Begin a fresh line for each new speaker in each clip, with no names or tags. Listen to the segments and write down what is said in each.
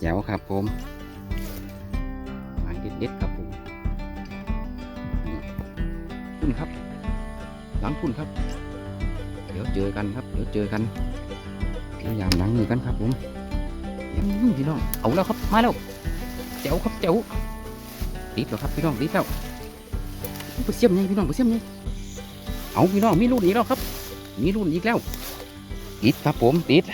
แจ๋วครับผมหมายเด็ดๆครับผมพุ่นครับ หลังพุ่นครับ เดี๋ยวเจอกันครับ เดี๋ยวเจอกันพยายามหลังนี้กันครับผมพี่น้อง เอาแล้วครับ มาแล้วแจ๋วครับแจ๋วติดแล้วครับพี่น้องติดแล้วไปเสียมไงพี่น้องไปเสียมไงเอาพี่น้องมีรุ่นอีกแล้วครับ มีรุ่นอีกแล้วติดครับผมติด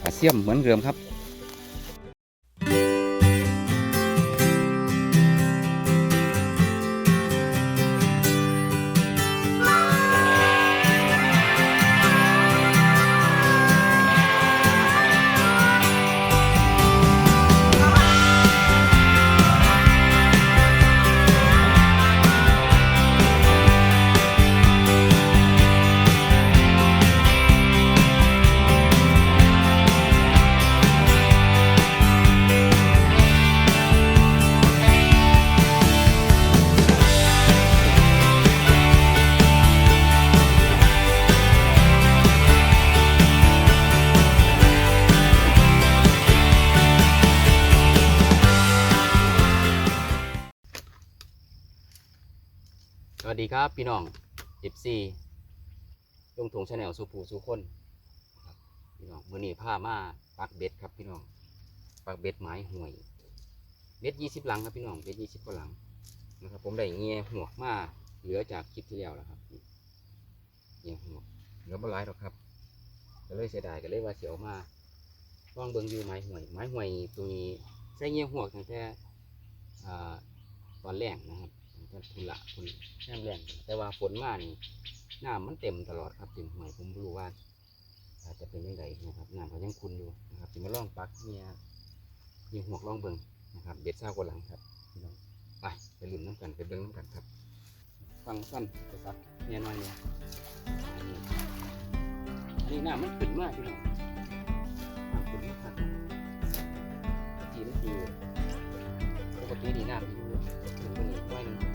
ปลาเสียมเหมือนเดิมครับ ครับพี่น้อง FC ลงทงชาแนลสุภูสุคนครับพี่น้องมือนี้พามาปักเบ็ดครับพี่น้องปักเบ็ดไม้ห่วยเบ็ดยี่สิบหลังครับพี่น้องเบ็ดยี่สิบกว่าหลังนะครับ ผมได้เงี้ยหัวมาเหลือจากคลิปที่แล้วแล้วครับเงี้ยหัวเหลือบ่หลายหรอกครับก็เลยเสียดายก็เลยว่าเสียวมาลองเบิ่งอยู่ไม้ห่วยไม้ห่วยตัวนี้ใช้เงี้ยหัวกตั้งแต่อ่าตอนแรกนะครับ ตั้งแต่ทุละทุนแช่แรงแต่ว่าฝนมานี่น้ำมันเต็มตลอดครับเต็มห่วยผมบ่รู้ว่า อาจจะเป็นยังไงนะครับน้ำก็ยังคุณอยู่นะครับจะมาลองปักเนี่ยยิงหัวกลองเบิงนะครับเบ็ดเศร้ากว่าหลังครับไปไปลุ้นน้ำกันไปเบิ่งน้ำกันครับฟังสั้นไปซักเนี่ยน้อยเนี่ยอันนี้อันนี้น้ำมันขึ้นมากพี่น้องน้ำขึ้นมากครับปกติมันคือปกตินี่น้ำอยู่ถึงตรงนี้น้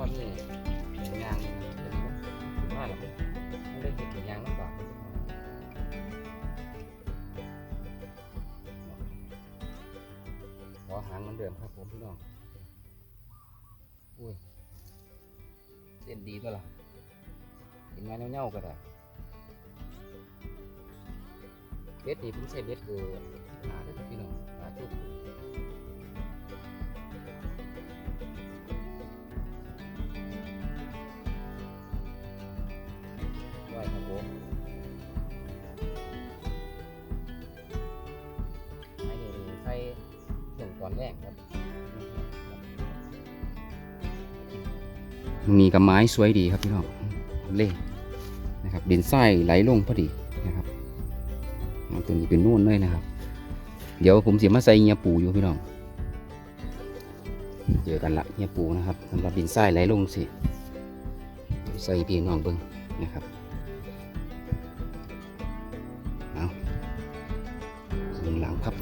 อนึงนะครับคุณพ่อนี่ยางนี่นะเป็นมากหรอกมันเลยเห็นยางลำบากขอหางเหมือนเดิมครับผมพี่น้อง อุ้ยเส้นดีตัวละเห็นไหมเน่าๆก็ได้เบ็ดนี่ผมใส่เบ็ดคือหาได้อพี่น้อง มีกับไม้สวยดีครับพี่น้องเล่นะครับดินทรายไหลลงพอดีนะครับเอาตัวนี้เป็นนู่นเลยนะครับ เดี๋ยวผมเสียมาใส่เงียปูอยู่พี่น้องเจอกันละเงียปูนะครับสำหรับดินทรายไหลลงสิใส่พี่น้องเบิ้งนะครับเอาเบื้องหลังครับ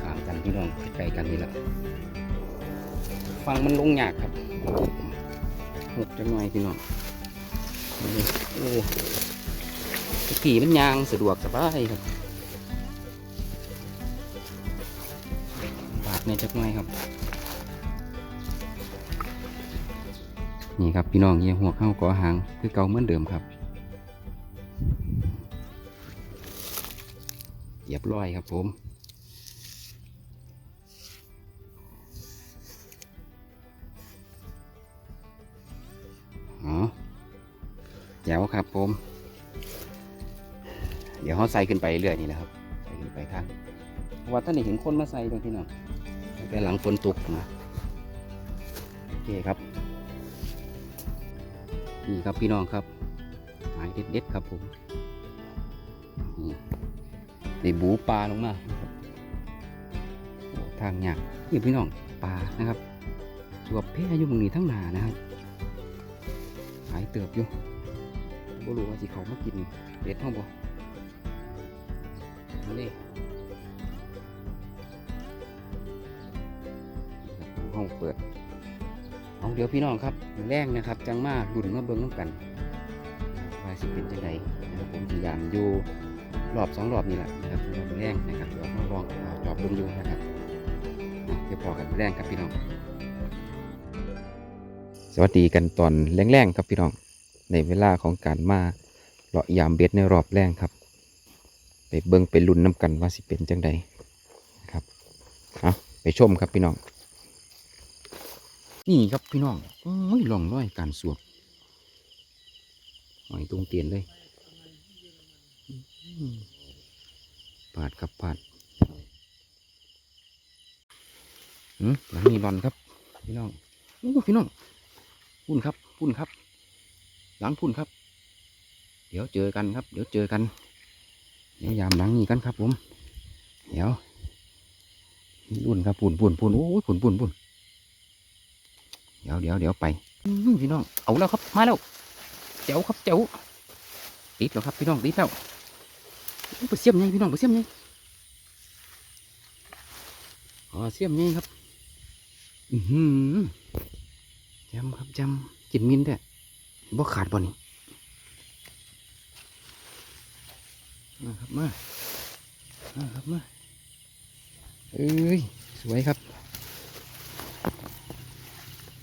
ข้ามกันพี่น้องใกล้กันนี่แหละฟังมันลงยากครับ หกจังหน่อยพี่น้องโอ้ขี่มันยางสะดวกสบายครับบาดในจักหน่อยครับ นี่ครับพี่น้องเฮียหัวเข้าก่อหางคือเก่าเหมือนเดิมครับเหยียบร้อยครับผม จ๋วครับผม เดี๋ยวเขาใส่ขึ้นไปเรื่อยนี่แหละครับใส่ขึ้นไปข้างว่าท่านเห็นคนมาใส่ตรงที่น้องแต่หลังฝนตกนะโอเคครับนี่ครับพี่น้องครับหายเด็ดๆครับผมนี่บูปลาลงมาโอ้ทางยากนี่พี่น้องปลานะครับสวบเพอยู่ตรงนี้ทั้งหนานะครับหายเติบอยู่ บ่รู้ว่าสิเขามากินเบ็ดห้องบ่มาเลยห้องเปิดเอาเดี๋ยวพี่น้องครับแรงนะครับ จังมาดุนมาเบิ้งน้ำกันว่าสิเป็นจังไดนะครับผมพยายามอยู่รอบสองรอบนี่แหละนะครับรอบแรงนะครับเดี๋ยวเราลองจอบเบิ่งอยู่นะครับเดี๋ยวพอกันแรงครับพี่น้อง สวัสดีกันตอนแรงๆครับพี่น้อง ในเวลาของการมาเลาะยามเบ็ดในรอบแรงครับ ไปเบิ่งไปลุ้นน้ำกันว่าสิเป็นจังใดนะครับเอาไปชมครับพี่น้อง นี่ครับพี่น้องโอ้ยลองร้อยการสวบหอยตรงเตียนเลยอืมปาดครับปาดหืมหลังนี้รอนครับ พี่น้องโอ้พี่น้องพุ่นครับพุ่นครับ หลังพุ่นครับ เดี๋ยวเจอกันครับ เดี๋ยวเจอกัน เดี๋ยวยามหลังนี้กันครับ ผม เดี๋ยวรุ่นครับพุ่นพุ่นพุ่นโอ้ยพุ่นพุ่นพุ่นเดี๋ยวเดี๋ยวเดี๋ยวไปพี่น้อง เอาแล้วครับมาแล้วเจ๋วครับเจ๋วติดแล้วครับพี่น้องติดแล้วไปเสียมไงพี่น้องไปเสียมไงอ๋อเสียมไงครับ อือหือจำครับจำกินมินแต่ บ่ขาดบ่นี่มาครับมามาครับมาเอ้ยสวยครับ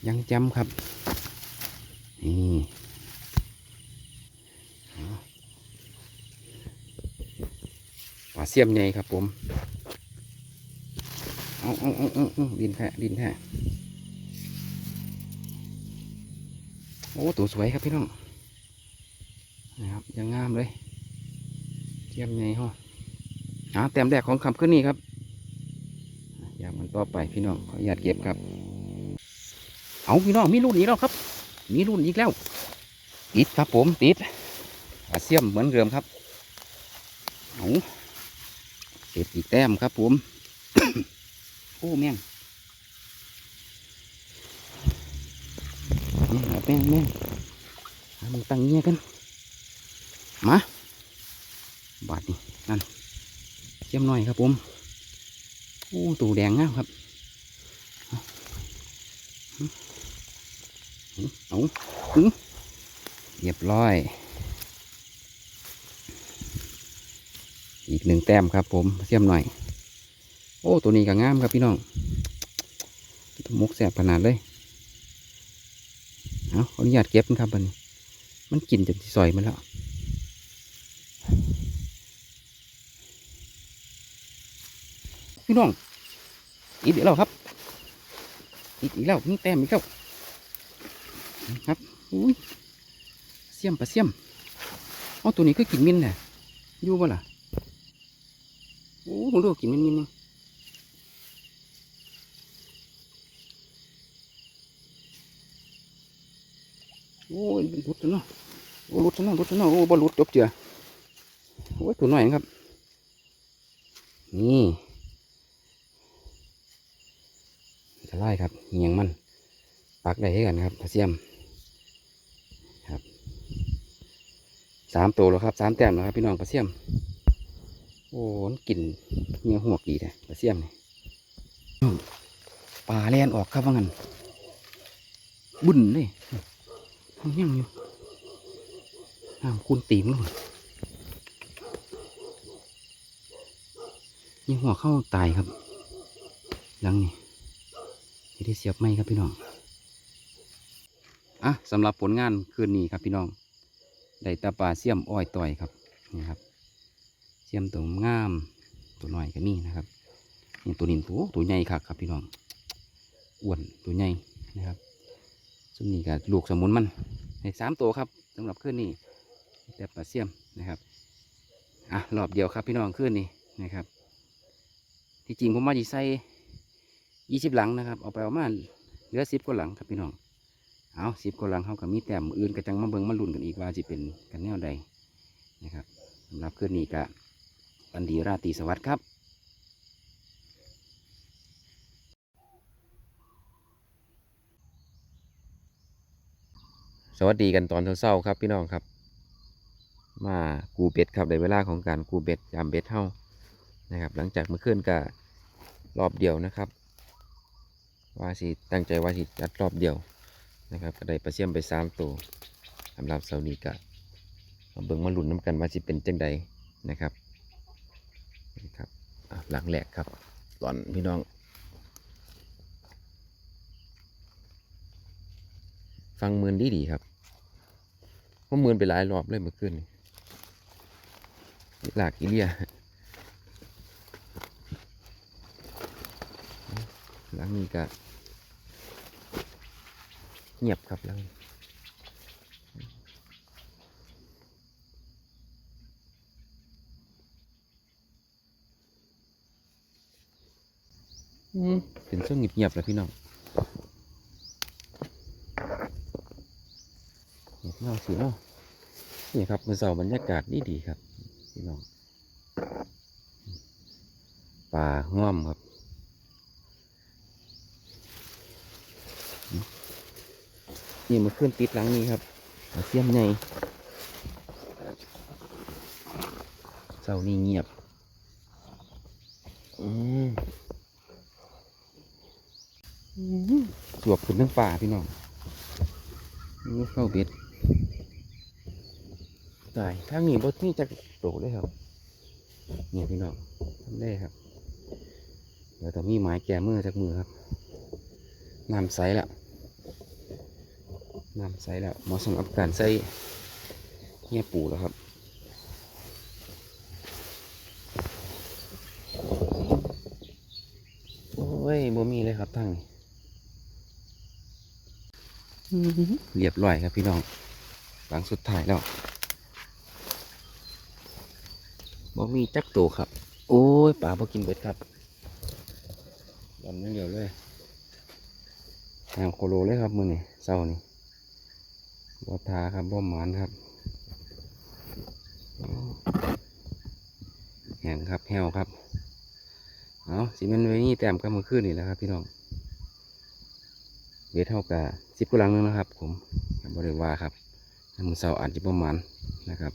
ยังจำครับนี่เอาปลาเสียมใหญ่ครับผมเอาเอาเอาเอาเอาดินแพะดินแพะ โอ้ตัวสวยครับพี่น้องนะครับยังงามเลยเทียมใหญ่ฮะอ่าแต้มแรกของคำขึ้นนี่ครับ อยากมันต่อไปพี่น้องขออนุญาตเก็บครับ เอาพี่น้องมีรุ่นอีกแล้วครับ มีรุ่นอีกแล้วติดครับผมติดอาเซียมเหมือนเดิมครับเอาเก็บอีกแต้มครับผม โอ้แม่งนี่เอา แม่งแม่งหามึงตั้งเงี้ยกัน มาบาดนี่นั่นเจียมหน่อยครับผมโอ้ตูแดงงามครับเอาอื้อเรียบร้อย อีกหนึ่งแต้มครับผมเสียมหน่อย โอ้ตัวนี้ก็งามครับพี่น้องมุกแสบขนาดเลย เอาขออนุญาตเก็บนะครับมันมันกินจนสิซอยมันแล้วพี่น้องอีกแล้วครับ อีกอีกแล้วนี่แต้มอีกแล้วครับอุ้ยเสียมปลาเสียมเอาตัวนี้ก็กินมินแหละอยู่บ่ล่ะโอ้ผมดูกินมินมินนี่ โอ้ยหลุดแล้วเนาะโอ้หลุดแล้วเนาะหลุดแล้วเนาะโอ้บ่หลุดจบเจือโอ้ยตัวหน้อยครับ นี่จะไล่ครับเหียงมัน ปักได้ให้กันครับปลาเสียมครับสามตัวแล้วครับสามแต้มแล้วครับพี่น้องปลาเสียม โอ้มันกลิ่นเงี้ยหัวกดีแท้ปลาเสียมนี่อื้อปลาแล่นออกครับว่างั้นบุ่นเลย ทำยังอยู่น้ำคุณตีมเลยยิงหัวเข้าตายครับหลังนี่ไม่ได้เสียบไม่ครับพี่น้องอะสำหรับผลงานคืนนี้ครับพี่น้องได้ตาปลาเสียมอ้อยต่อยครับนี่ครับเสียมตัวงามตัวน้อยก็มีนะครับนี่ตัวนี้ตัวตัวใหญ่ครับครับพี่น้องอ้วนตัวใหญ่นะครับ ส่วนนี้ก็ลูกสมุนมันในสามตัวครับสำหรับคืนนี้แต่ปลาเสียมนะครับอะรอบเดียวครับพี่น้องคืนนี้นะครับ ที่จริงผมมาจีใส่ยี่สิบหลังนะครับเอาไปเอามาเหลือสิบกว่าหลังครับพี่น้องเอาสิบกว่าหลังเขากับมีแต้มอื่นก็จังมาเบิงมาลุ้นกันอีกว่าจะเป็นกันแนวใดนะครับสำหรับคืนนี้ก็วันดีราตรีสวัสดิ์ครับ สวัสดีกันตอนเช้าๆครับพี่น้องครับ มากูเบ็ดครับในเวลาของการกูเบ็ดยามเบ็ดเท่านะครับ หลังจากเมื่อคืนก็รอบเดียวนะครับว่าสิตั้งใจว่าสิจัดรอบเดียวนะครับก็ได้ปลาเสียมไปสามตัวสำหรับเสาร์นี้ก็มาเบิ่งมาหลุนน้ำกันว่าสิเป็นจังใดนะครับ
หลังแหลกครับตอนพี่น้อง ฟังเมือนดีดีครับเพราะเมือนไปหลายรอบเลยเมื่อคืนนี่หลากอีเลียหลังนี้ก็เงียบครับหลังนี้อืมเป็นช่วงเงียบๆแล้วพี่น้อง นี่พี่น้องสิเนาะนี่ครับมือเสาบรรยากาศดีดีครับพี่น้องป่าง่อมครับนี่มาขึ้นติดหลังนี้ครับเซียมใหญ่เสานี่เงียบอืมอืมสวบขึ้นทั้งป่าพี่น้องนี่เข้าเบ็ด ตายทางนี้บดนี่จะโตเลยครับเนี่ยพี่น้องทำได้ครับ เดี๋ยวต้องมีไม้แก่มือจากมือครับน้ำใสแล้วน้ำใสแล้วเหมาะสำหรับการใส่เงี้ยปูแล้วครับโอ้ยบ่มีเลยครับทางนี้เรียบร้อยครับพี่น้อง หลังสุดท้ายแล้วบ่มีจักโตครับ โอ้ยป่าบ่กินเบ็ดครับดอนนั่นเดียวเลยหางโคโลเลยครับมือนี่เศร้านี่บ่ทาครับบ่หมานครับแห้งครับแห้วครับเอาสิมันไว้นี่แต้มก็มือขึ้นนี่แหละครับ พี่น้องเวทเท่ากับสิบกุลังนึงนะครับ ผมบริวาครับ มือเสาอาจจะประมาณนะครับ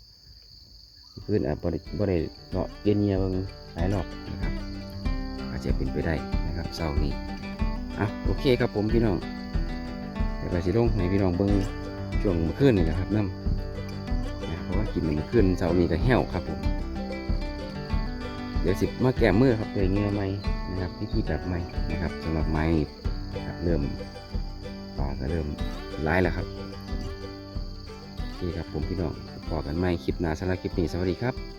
พื่อนอาจบริบริเลาะเย็นเยียบางหลายรอบนะครับ อาจจะเป็นไปได้นะครับเสานี้อะโอเคครับผมพี่น้องเดี๋ยวไปสิลงให้พี่น้องเบิ้งช่วงมื่อคืนนี่นะครับน้ำนะเพราะว่ากินเมื่อคืนเสานี้ก็แห้วครับผมเดี๋ยวสิมาแก้มือครับเลยเงี้ยไหมนะครับพิธีแบบใหม่นะครับสำหรับไม้ครับเริ่มป่าก็เริ่มร้ายแล้วครับ โอเคครับผมพี่น้องพอกันใหม่คลิปหน้าสำหรับคลิปนี้สวัสดีครับ